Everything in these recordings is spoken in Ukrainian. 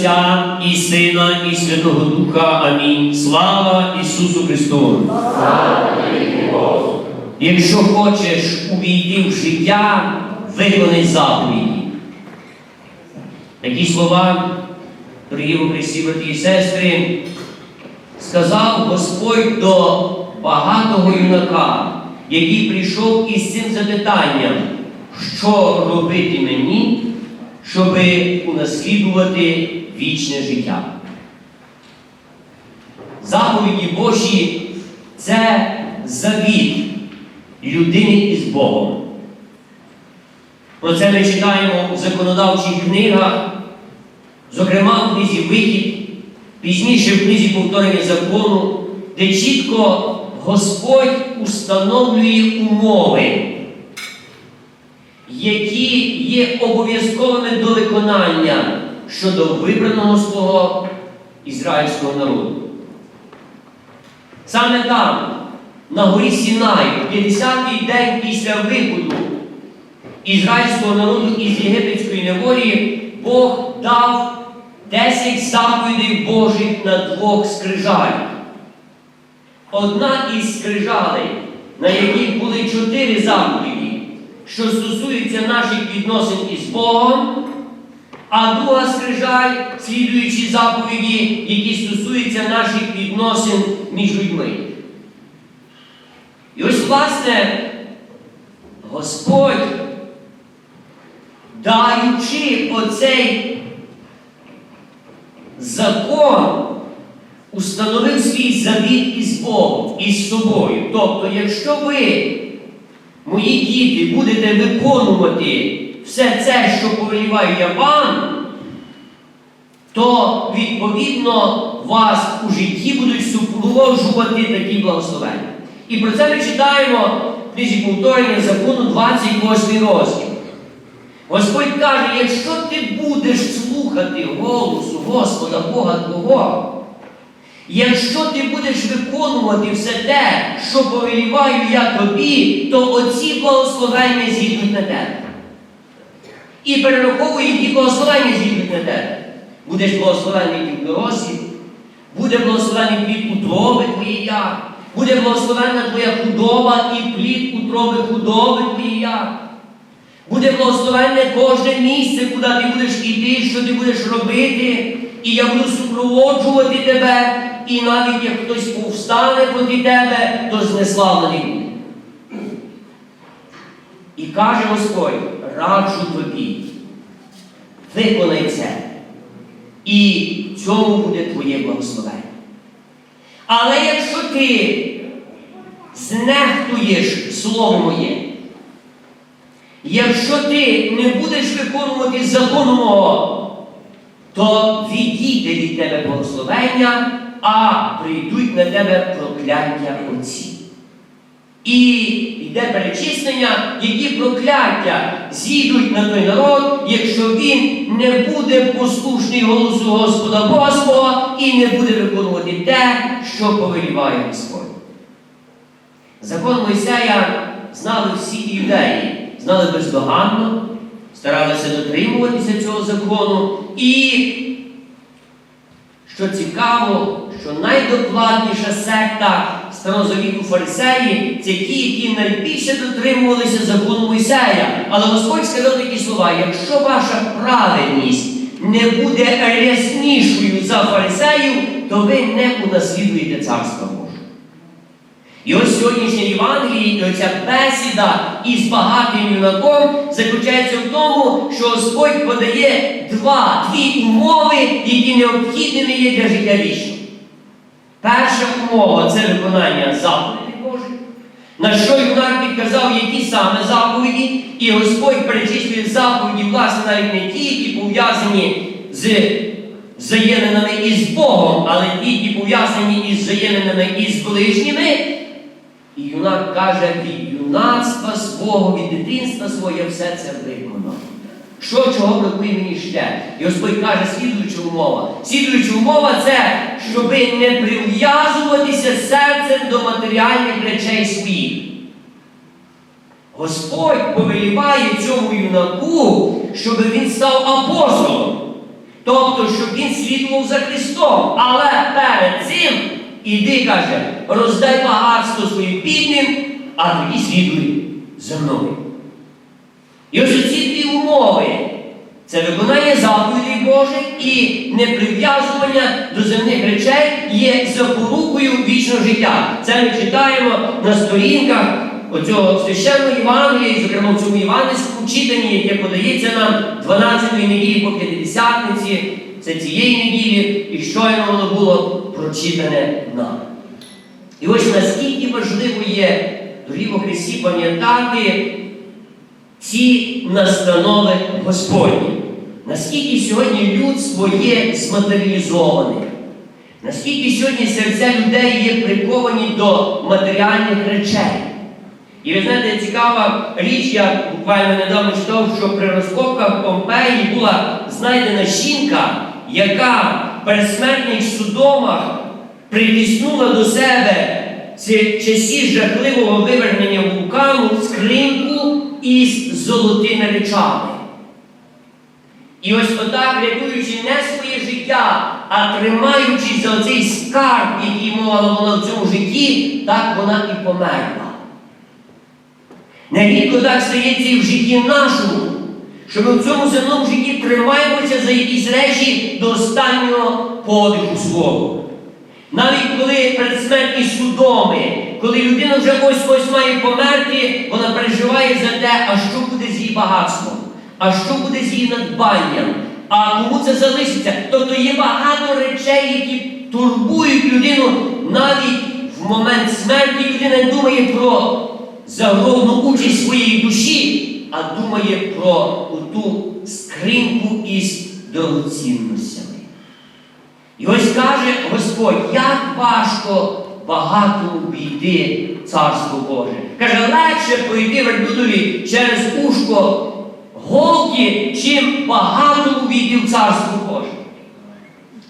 Отця і Сина, і Святого Духа. Амінь. Слава Ісусу Христу! Якщо хочеш увійти в життя, виконай заповіді. Такі слова, дорогі Христі, брати і сестри, сказав Господь до багатого юнака, який прийшов із цим запитанням, що робити мені, щоб унаслідувати вічне життя. Заповіді Божі це завіт людини із Богом. Про це ми читаємо у законодавчих книгах, зокрема в книзі Вихід, пізніше в книзі повторення закону, де чітко Господь установлює умови, які є обов'язковими до виконання щодо вибраного свого ізраїльського народу. Саме там, на горі Сінай, 50-й день після виходу ізраїльського народу із єгипетської неволі, Бог дав 10 заповідей Божих на двох скрижалях. Одна із скрижалей, на яких були чотири заповіді, що стосуються наших відносин із Богом, а друга скрижаль, слідуючі заповіді, які стосуються наших відносин між людьми. І ось, власне, Господь, даючи оцей закон, установив свій завіт із Богом, із собою. Тобто, якщо ви, мої діти, будете виконувати все це, що повеліваю я вам, то, відповідно, вас у житті будуть супроводжувати такі благословення. І про це ми читаємо в книзі повторення закону 28 розділ. Господь каже, якщо ти будеш слухати голосу Господа Бога Твого, якщо ти будеш виконувати все те, що повеліваю я тобі, то оці благословення зійдуть на тебе. І перераховує, які благословення зійдуть на тебе. Будеш благословений і в дорозі, буде благословений плід утроби твоєя, буде благословена твоя худоба і плід утроби худоби твоєя. Буде благословенне кожне місце, куди ти будеш іти, що ти будеш робити, і я буду супроводжувати тебе, і навіть як хтось повстане проти тебе, то знеславлений. І каже Господь, раджу тобі, виконай це, і цьому буде твоє благословення. Але якщо ти знехтуєш слово моє, Якщо ти не будеш виконувати закону мого, то відійде від тебе благословення, а прийдуть на тебе прокляття отці. І йде перечислення, які прокляття зійдуть на той народ, якщо він не буде послушний голосу Господа свого і не буде виконувати те, що повеліває Господь. Закон Мойсея знали всі юдеї знали бездоганно, старалися дотримуватися цього закону. І, що цікаво, що найдокладніша секта старозавіту фарисеї це ті, які найбільше дотримувалися закону Мойсея. Але Господь сказав такі слова: якщо ваша праведність не буде ряснішою за фарисеїв, то ви не унаслідуєте царство. І ось сьогоднішнє Євангеліє, і оця бесіда із багатим юнаком заключається в тому, що Господь подає два, дві умови, які необхідними є для життя вічного. Перша умова це виконання заповідей Божих. На що юнак підказав, які саме заповіді, і Господь перечислює заповіді, власне, навіть не ті, які пов'язані з взаєминами із Богом, але ті, які пов'язані із взаєминами із ближніми. І юнак каже, від юнацтва свого, від дитинства свого я все це виконав. Що чого бракує мені ще? І Господь каже, слідуюча умова. Слідуюча умова це, щоби не прив'язуватися серцем до матеріальних речей своїх. Господь повеліває цьому юнаку, щоб він став апостолом. Тобто, щоб він слідував за Христом. Але перед цим іди, каже, роздай багатство своїм бідним, а тоді слідуй за мною. І ось ці дві умови. Це виконання заповідей Божих і неприв'язування до земних речей є запорукою вічного життя. Це ми читаємо на сторінках оцього священного Євангелія, зокрема в цьому євангельському читанні, яке подається нам 12-ї неділі по П'ятидесятниці, це цієї неділі, і щойно воно було прочитане нам. І ось наскільки важливо є, дорогі во Христі, пам'ятати ці настанови Господні. Наскільки сьогодні людство є зматеріалізоване, наскільки сьогодні серця людей є приковані до матеріальних речей. І ви знаєте, цікава річ, я буквально недавно читав, що при розкопках Помпеї була знайдена жінка, яка в пересмертних судомах притиснула до себе ці часі жахливого вивернення вулкану скриньку із золотими речами. І ось отак, рятуючи не своє життя, а тримаючись за цей скарб, який мала вона в цьому житті, так вона і померла. Нерідко так стається і в житті нашому, що ми в цьому земному житті тримаємося за якісь речі до останнього подиху свого. Навіть коли передсмертні судоми, коли людина вже ось ось має померти, вона переживає за те, а що буде з її багатством, а що буде з її надбанням, а кому це залишиться. Тобто є багато речей, які турбують людину навіть в момент смерті людина думає про загробну участь своєї душі, а думає про ту скриньку із дорогоцінностями. І ось каже Господь, як важко багатому війти Царство Боже. Каже, легше пройти верблюдові через ушко голки, чим багатому війти в Царство Боже.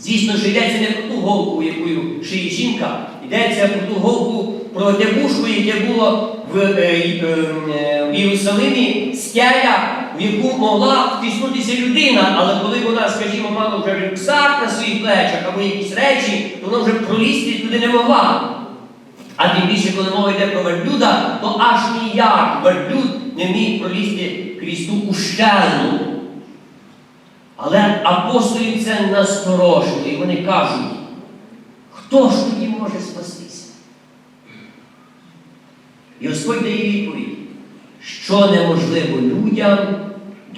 Звісно, що йдеться не про ту голку, якою шиє жінка, йдеться про ту голку, про те вушко, яке було е, е, в Єрусалимі, скеля, в яку могла втиснутися людина, але коли вона, скажімо, мала вже рюкзак на своїх плечах або якісь речі, то вона вже пролізти туди не могла. А тим більше, коли мова йде про верблюда, то аж ніяк верблюд не міг пролізти крізь ту ущелину. Але апостолів це насторожили, і вони кажуть, хто ж тоді може спастися? І Господь дає відповідь, що неможливо людям,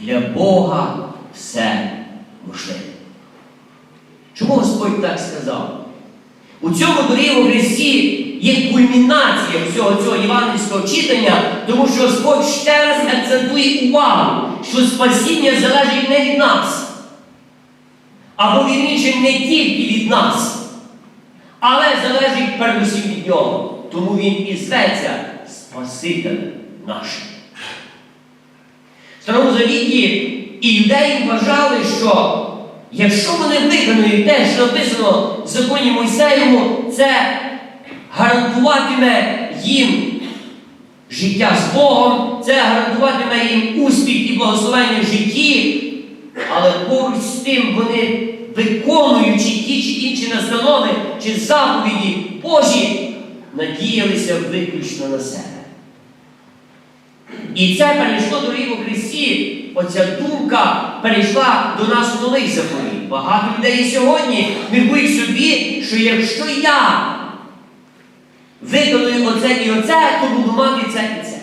для Бога все можливо. Чому Господь так сказав? У цьому доріву Христі є кульмінація всього цього євангельського читання, тому що Господь ще раз акцентує увагу, що спасіння залежить не від нас, або вірніше не тільки від нас, але залежить передусім від Нього. Тому Він і зветься Спаситель наш. В Старому Завіті і вважали, що якщо вони виконують те, що написано в законі Мойсеєвому, це гарантуватиме їм життя з Богом, це гарантуватиме їм успіх і благословення в житті, але поруч з тим вони, виконуючи ті чи інші настанови чи заповіді Божі, надіялися виключно на себе. І це перейшло до ріву Христі. Оця думка перейшла до нас у новий заповіт. Багато людей сьогодні міркують собі, що якщо я виконую оце і оце, то буду мати це і це.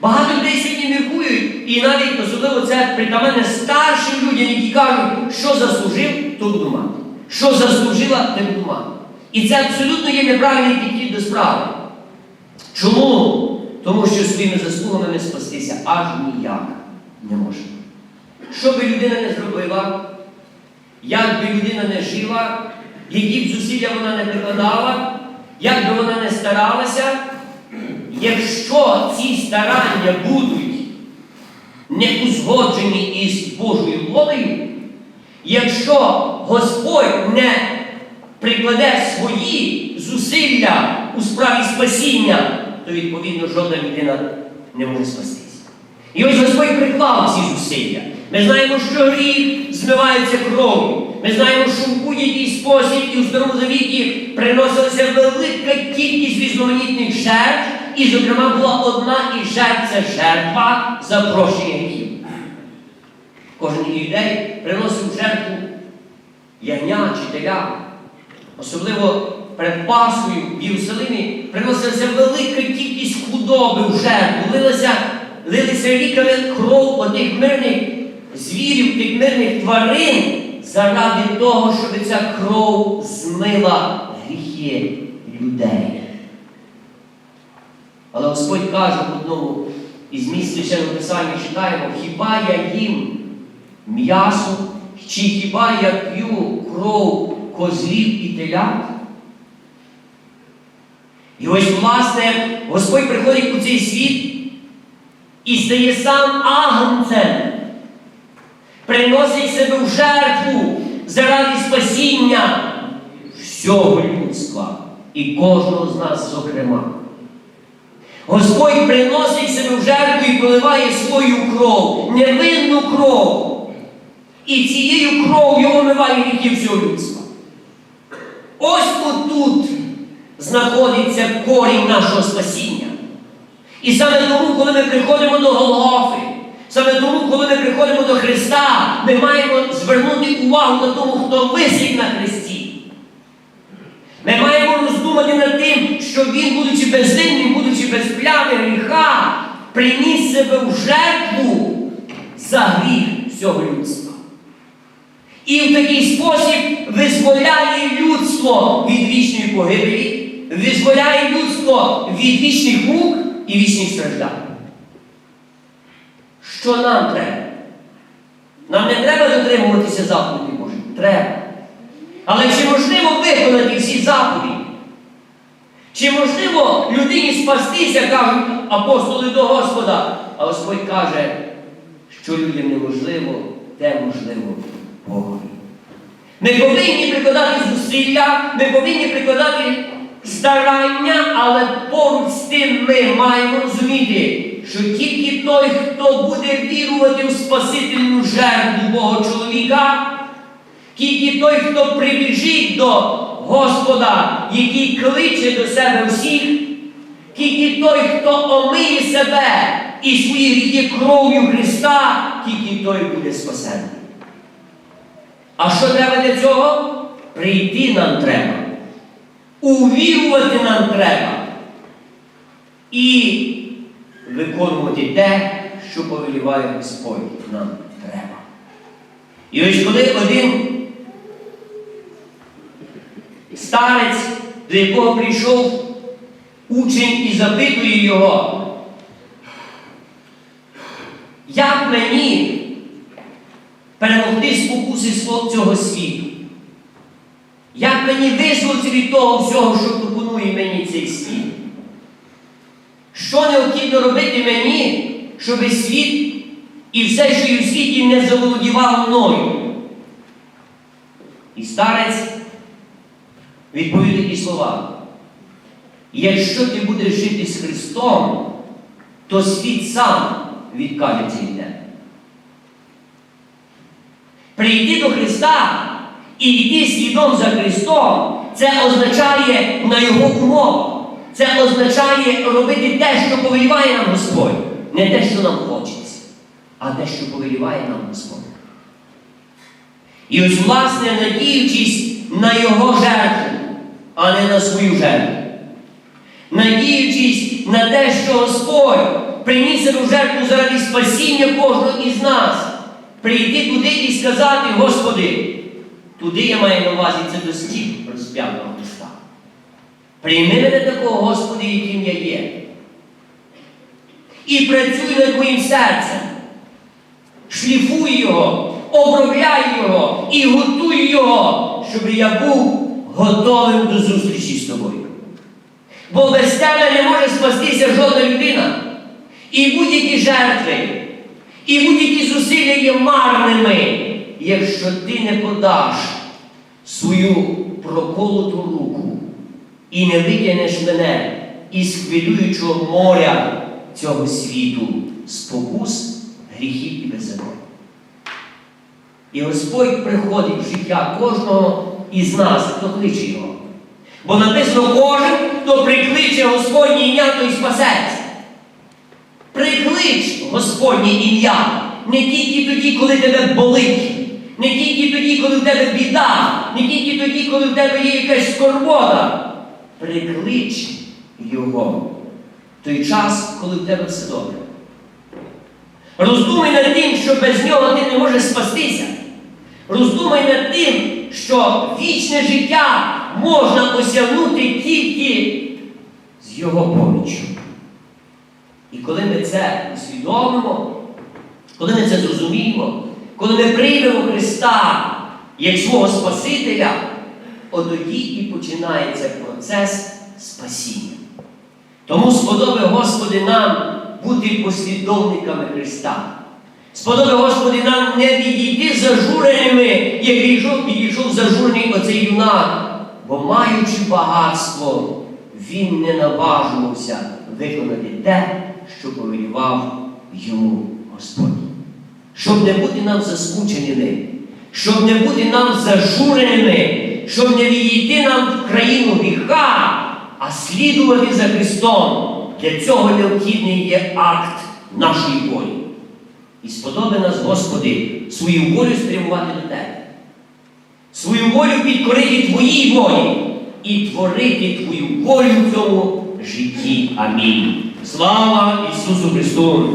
Багато людей сьогодні міркують, і навіть особливо це притаманне старшим людям, які кажуть, що заслужив, то буду мати. Що заслужила, те буду мати. І це абсолютно є неправильний підхід до справи. Чому? Тому що своїми заслугами не спастися аж ніяк не можна. Що би людина не зробила, як би людина не жила, які б зусилля вона не прикладала, як би вона не старалася, якщо ці старання будуть не узгоджені із Божою волею, якщо Господь не прикладе свої зусилля у справі спасіння, то відповідно жодна людина не може спастися. І ось Господь приклав ці зусилля. Ми знаємо, що гріх змиваються кров'ю. Ми знаємо, що в будь-який спосіб і в Старому Завіті приносилася велика кількість різноманітних жертв, і, зокрема, була одна із жертв це жертва запрошення гріхів. Кожен юдей приносив жертву ягня чи теля. Особливо перед Пасхою в Єрусалимі приносилася велика кількість худоби в жертву, лилася, лилися ріками кров отих мирних звірів, тих мирних тварин заради того, щоб ця кров змила гріхи людей. Але Господь каже одному із місць священного читаємо, хіба я їм м'ясо, чи хіба я п'ю кров козлів і телят? І ось, власне, Господь приходить у цей світ і стає сам агнцем, приносить себе в жертву заради спасіння всього людства і кожного з нас, зокрема. Господь приносить себе в жертву і поливає свою кров, невинну кров. І цією кров'ю омиває гріхи всього людства. Ось отут знаходиться корінь нашого спасіння. І саме тому, коли ми приходимо до Голгофи, саме тому, коли ми приходимо до Христа, ми маємо звернути увагу на тому, хто висить на Христі. Ми маємо роздумати над тим, що Він, будучи безвинним, будучи без плями гріха, приніс себе в жертву за гріх всього людства. І в такий спосіб визволяє людство від вічної погибелі, визволяє людство від вічних мук і вічних страждань. Що нам треба? Нам не треба дотримуватися заповідей Божих. Треба. Але чи можливо виконати всі заповіді? Чи можливо людині спастися, кажуть апостоли до Господа? А Господь каже, що людям неможливо, те можливо Богові. Ми повинні прикладати зусилля, ми повинні прикладати старання, але поруч з тим ми маємо розуміти, що тільки той, хто буде вірувати в Спасительну жертву Бога чоловіка, тільки той, хто прибіжить до Господа, який кличе до себе всіх, тільки той, хто омиє себе і свої гріхи кров'ю Христа, тільки той буде спасений. А що треба для цього? Прийти нам треба. Увірувати нам треба. І виконувати те, що повеліває Господь нам треба. І ось коли один старець, до якого прийшов учень і запитує його, як мені перемогти спокуси цього світу? Як мені визволитися від того всього, що пропонує мені цей світ? Що необхідно робити мені, щоб світ і все, що є в світі, не заволодівав мною? І старець відповів такі слова. Якщо ти будеш жити з Христом, то світ сам відкажеться від тебе. Прийти до Христа і йти слідом за Христом, це означає на Його умовах. Це означає робити те, що повеліває нам Господь. Не те, що нам хочеться, а те, що повеліває нам Господь. І ось, власне, надіючись на Його жертву, а не на свою жертву. Надіючись на те, що Господь приніс в жертву заради спасіння кожного із нас, прийти туди і сказати, Господи, туди я маю на увазі це до стін розп'ятого Христа. Прийми мене такого, Господи, яким я є. І працюй над моїм серцем. Шліфуй його, обробляй його і готуй його, щоб я був готовим до зустрічі з тобою. Бо без тебе не може спастися жодна людина. І будь-які жертви, і будь-які зусилля є марними, якщо ти не подаш свою проколоту руку і не витягнеш мене із хвилюючого моря цього світу, спокус, гріхів і беззаконня. І Господь приходить в життя кожного із нас, хто кличе його. Бо написано, кожен, хто прикличе Господнє ім'я, той спасеться. Господнє ім'я не тільки тоді, коли тебе болить, не тільки тоді, коли в тебе біда, не тільки тоді, коли в тебе є якась скорбота. Приклич Його той час, коли в тебе все добре. Роздумай над тим, що без нього ти не можеш спастися. Роздумай над тим, що вічне життя можна осягнути тільки з Його поміччю. І коли ми це усвідомимо, коли ми це зрозуміємо, коли ми приймемо Христа як свого Спасителя, от і починається процес спасіння. Тому сподоби, Господи, нам бути послідовниками Христа. Сподоби, Господи, нам не відійти зажуреними, як відійшов, відійшов зажурений оцей юнак, бо маючи багатство, він не наважувався виконати те, що повелівав йому Господь. Щоб не бути нам заскученими, щоб не бути нам зажуреними, щоб не відійти нам в країну гріха, а слідувати за Христом. Для цього необхідний є акт нашої волі. І сподоби нас, Господи, свою волю спрямувати до Тебе. Свою волю підкорити Твоїй волі і творити Твою волю в цьому житті. Амінь. Слава Ісусу Христу!